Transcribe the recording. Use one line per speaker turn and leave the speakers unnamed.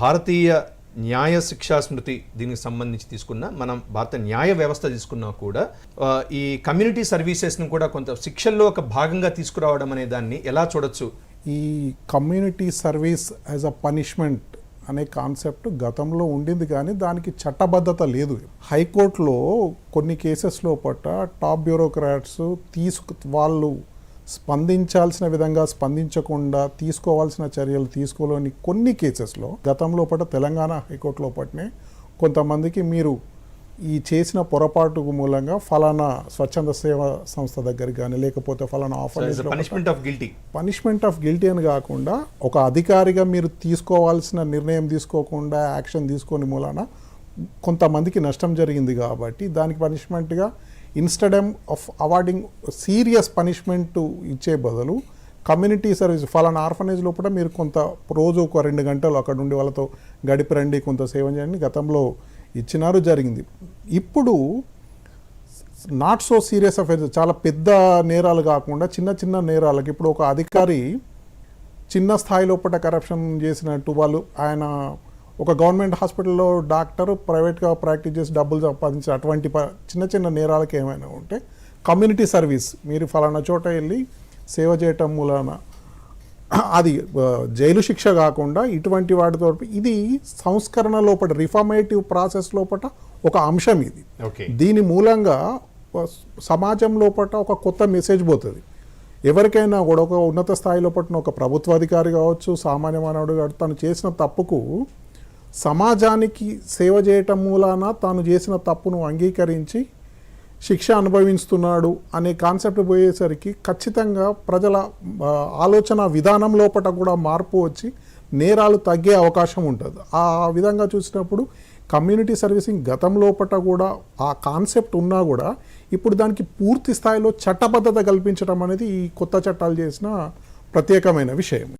భారతీయ న్యాయ శిక్షా స్మృతి దీనికి సంబంధించి తీసుకున్న మనం భారత న్యాయ వ్యవస్థ తీసుకున్నా కూడా ఈ కమ్యూనిటీ సర్వీసెస్ను కూడా కొంత శిక్షల్లో ఒక భాగంగా తీసుకురావడం అనే దాన్ని ఎలా చూడొచ్చు?
ఈ community service as a punishment అనే కాన్సెప్ట్ గతంలో ఉండింది కానీ దానికి చట్టబద్ధత లేదు. హైకోర్టులో కొన్ని కేసెస్ పట్ట టాప్ బ్యూరోక్రాట్స్ తీసుకు వాళ్ళు స్పందించాల్సిన విధంగా స్పందించకుండా తీసుకోవాల్సిన చర్యలు తీసుకోలేని కొన్ని కేసెస్లో గతంలో పట తెలంగాణ హైకోర్టు లోపటనే కొంతమందికి మీరు ఈ చేసిన పొరపాటు మూలంగా ఫలానా స్వచ్ఛంద సేవా సంస్థ దగ్గరికి కానీ లేకపోతే ఫలానా offer
punishment of guilty
punishment of guilty అని కాకుండా ఒక అధికారిగా మీరు తీసుకోవాల్సిన నిర్ణయం తీసుకోకుండా యాక్షన్ తీసుకొని మూలాన కొంతమందికి నష్టం జరిగింది కాబట్టి దానికి పనిష్మెంట్గా instead of awarding serious punishment ఇచ్చే బదులు కమ్యూనిటీ సర్వీస్ ఫలానా ఆర్ఫనేజ్ లోపల మీరు కొంత రోజు ఒక రెండు గంటలు అక్కడ ఉండి వాళ్ళతో గడిపి రండి కొంత సేవ చేయండి గతంలో ఇచ్చినారు జరిగింది. ఇప్పుడు నాట్ సో సీరియస్ అఫైర్స్ చాలా పెద్ద నేరాలు కాకుండా చిన్న చిన్న నేరాలకు ఇప్పుడు ఒక అధికారి చిన్న స్థాయి లోపల కరప్షన్ చేసినట్టు వాళ్ళు ఆయన ఒక గవర్నమెంట్ హాస్పిటల్లో డాక్టర్ ప్రైవేట్గా ప్రాక్టీస్ చేసి డబ్బులు సంపాదించే అటువంటి చిన్న చిన్న నేరాలకు ఏమైనా ఉంటే కమ్యూనిటీ సర్వీస్ మీరు ఫలానా చోట వెళ్ళి సేవ చేయటం మూలాన అది జైలు శిక్ష కాకుండా ఇటువంటి వాటితో ఇది సంస్కరణ లోపల రిఫార్మేటివ్ ప్రాసెస్ లోపల ఒక అంశం ఇది.
ఓకే.
దీని మూలంగా సమాజం లోపల ఒక కొత్త మెసేజ్ పోతుంది. ఎవరికైనా కూడా ఒక ఉన్నత స్థాయిలో పట్టిన ఒక ప్రభుత్వ అధికారి కావచ్చు సామాన్య మానవుడు కావచ్చు తను చేసిన తప్పుకు సమాజానికి సేవ చేయటం మూలాన తాను చేసిన తప్పును అంగీకరించి శిక్ష అనుభవిస్తున్నాడు అనే కాన్సెప్ట్ పోయేసరికి ఖచ్చితంగా ప్రజల ఆలోచన విధానం లోపల కూడా మార్పు వచ్చి నేరాలు తగ్గే అవకాశం ఉంటుంది. ఆ విధంగా చూసినప్పుడు కమ్యూనిటీ సర్వీసింగ్ గతం లోపల కూడా ఆ కాన్సెప్ట్ ఉన్నా కూడా ఇప్పుడు దానికి పూర్తి స్థాయిలో చట్టబద్ధత కల్పించడం అనేది ఈ కొత్త చట్టాలు చేసిన ప్రత్యేకమైన విషయం.